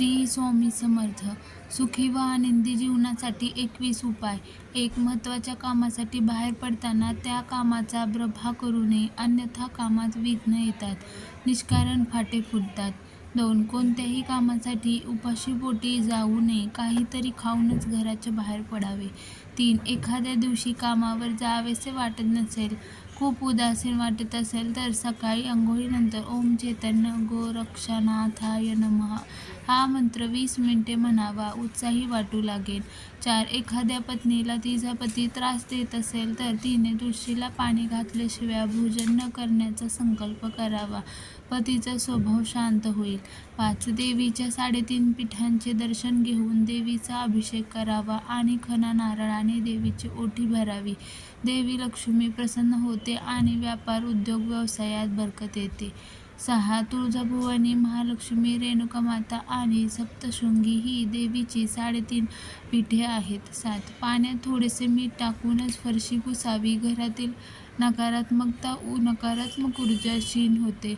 श्री स्वामी समर्थ सुखी व आनंदी जीवनासाठी एकवीस उपाय. एक महत्त्वाच्या कामासाठी बाहेर पडताना त्या कामाचा प्रभा करू नये अन्यथा कामात विघ्न येतात निष्कारण फाटे फुटतात. दोन कोणत्याही कामासाठी उपाशीपोटी जाऊ नये काहीतरी खाऊनच घराच्या बाहेर पडावे. तीन एखाद्या दिवशी कामावर जावेसे वाटत नसेल खूप उदासीन वाटत असेल तर सकाळी अंघोळीनंतर ओम चैतन्य गोरक्षनाथाय नमः. हा मंत्र वीस मिनिटे म्हणावा उत्साही वाटू लागेल. चार एखाद्या पत्नीला तिचा पती त्रास देत असेल तर तिने तुळशीला पाणी घातल्याशिवाय भोजन न करण्याचा संकल्प करावा. पतीचा स्वभाव शांत होईल. पाच देवीच्या साडेतीन पीठांचे दर्शन घेऊन देवीचा अभिषेक करावा आणि खना नारळाने देवीची ओटी भरावी. देवी लक्ष्मी प्रसन्न होते आणि व्यापार उद्योग व्यवसायात बरकत येते. सहा तुळजाभवानी महालक्ष्मी रेणुका माता आणि सप्तशृंगी ही देवीची साडेतीन पीठे आहेत. सात. पाण्यात थोडेसे मीठ टाकूनच फरशी पुसावी. घरातील नकारात्मकता उ नकारात्मक ऊर्जा क्षीण होते.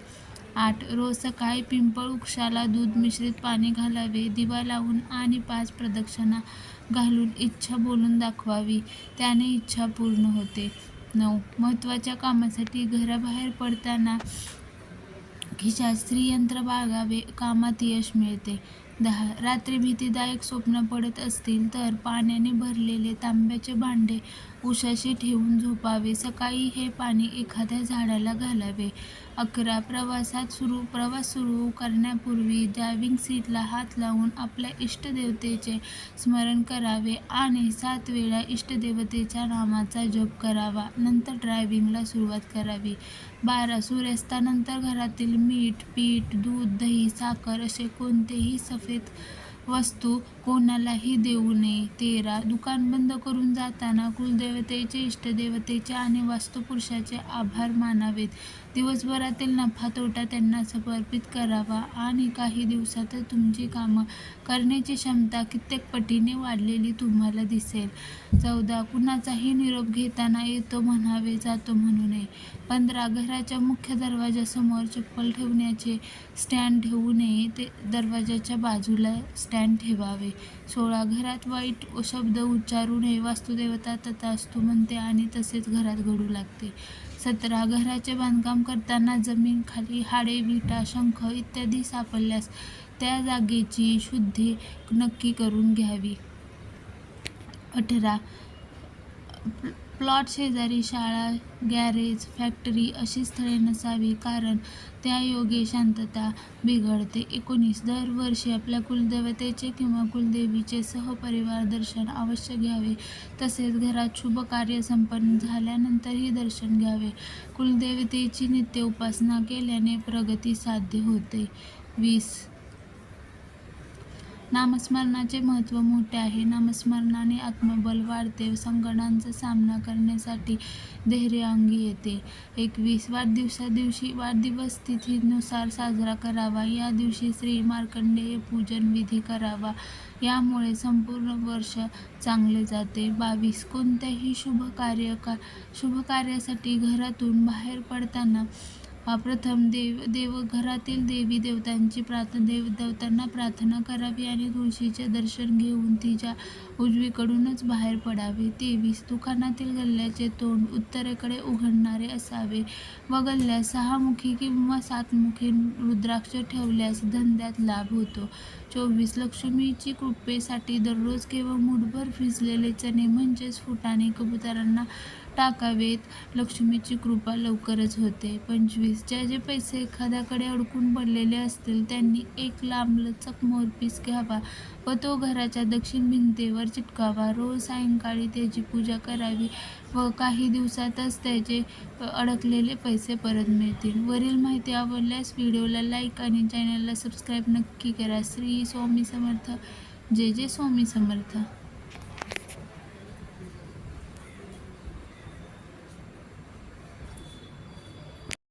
आठ. रोज सकाळी पिंपळ वृक्षाला दूध मिश्रित पाणी घालावे. दिवा लावून आणि पाच प्रदक्षिणा घालून इच्छा बोलून दाखवावी. त्याने इच्छा पूर्ण होते. नऊ. महत्त्वाच्या कामासाठी घराबाहेर पडताना खिशात स्त्रीयंत्र बाळगावे कामात यश मिळते. दहा रात्री भीतीदायक स्वप्न पडत असतील तर पाण्याने भरलेले तांब्याचे भांडे उशाशी ठेवून झोपावे. सकाळी हे पाणी एखाद्या झाडाला घालावे. अकरा प्रवासात सुरू प्रवास सुरू करण्यापूर्वी ड्रायव्हिंग सीटला हात लावून आपल्या इष्टदेवतेचे स्मरण करावे आणि सात वेळा इष्टदेवतेच्या नामाचा जप करावा. नंतर ड्रायव्हिंगला सुरुवात करावी. बारा सूर्यास्तानंतर घरातील मीठ पीठ दूध दही साखर असे कोणतेही सफेद वस्तू कोणालाही देऊ नये. तेरा दुकान बंद करून जाताना कुलदेवतेचे इष्टदेवतेचे आणि वास्तुपुरुषाचे आभार मानावेत. दिवसभरातील नफा तोटा त्यांना समर्पित करावा आणि काही दिवसातच तुमची कामं करण्याची क्षमता कित्येक पटीने वाढलेली तुम्हाला दिसेल. चौदा कुणाचाही निरोप घेताना येतो म्हणावे जातो म्हणू नये. पंधरा घराच्या मुख्य दरवाजासमोर चप्पल ठेवण्याचे स्टँड ठेवू नये ते दरवाजाच्या बाजूला स्टँड ठेवावे. सोळा घरात वाईट शब्द उच्चारू नये वास्तुदेवता तथास्तु म्हणते आणि तसेच घरात घडू लागते. सतरा घराचे बांधकाम करताना जमीन खाली हाडे विटा शंख इत्यादी सापडल्यास त्या जागेची शुद्धी नक्की करून घ्यावी. अठरा प्लॉट शेजारी शाळा गॅरेज फॅक्टरी अशी स्थळे नसावी कारण त्या योगे शांतता बिघडते. एकोणीस दरवर्षी आपल्या कुलदेवतेचे किंवा कुलदेवीचे सहपरिवार दर्शन अवश्य घ्यावे. तसेच घरात शुभ कार्य संपन्न झाल्यानंतरही दर्शन घ्यावे. कुलदेवतेची नित्य उपासना केल्याने प्रगती साध्य होते. वीस नामस्मरणाचे महत्त्व मोठे आहे. नामस्मरणाने आत्मबल वाढते संकटांचा सामना करण्यासाठी धैर्य अंगी येते. एकवीस वाढदिवसा दिवशी वाढदिवस तिथीनुसार साजरा करावा. या दिवशी श्री मार्कंडेय पूजन विधी करावा. यामुळे संपूर्ण वर्ष चांगले जाते. बावीस कोणत्याही शुभ कार्य का शुभ कार्यासाठी घरातून बाहेर पडताना प्रथम देव देवघरातील देवी देवतांची प्रार्थ देव देवतांना प्रार्थना करावी आणि तुळशीचे दर्शन घेऊन तिच्या उजवीकडूनच बाहेर पडावे. तेवीस दुकानातील गल्ल्याचे तोंड उत्तरेकडे उघडणारे असावे. व गल्ल्यात सहामुखी किंवा सातमुखी रुद्राक्ष ठेवल्यास धंद्यात लाभ होतो. चोवीस लक्ष्मीची कृपेसाठी दररोज केवळ मुठभर भिजलेले चणे म्हणजेच फुटाणे कबुतरांना टाकावेत. लक्ष्मीची कृपा लवकरच होते. पंचवीस ज्याचे पैसे एखाद्याकडे अडकून पडलेले असतील त्यांनी एक लांबलचक मोरपीस घ्यावा व तो घराच्या दक्षिण भिंतीवर चिटकावा. रोज सायंकाळी त्याची पूजा करावी व काही दिवसातच त्याचे अडकलेले पैसे परत मिळतील. वरील माहिती आवडल्यास व्हिडिओला लाईक आणि चॅनलला सबस्क्राईब नक्की करा. श्री स्वामी समर्थ. जे जे स्वामी समर्थ.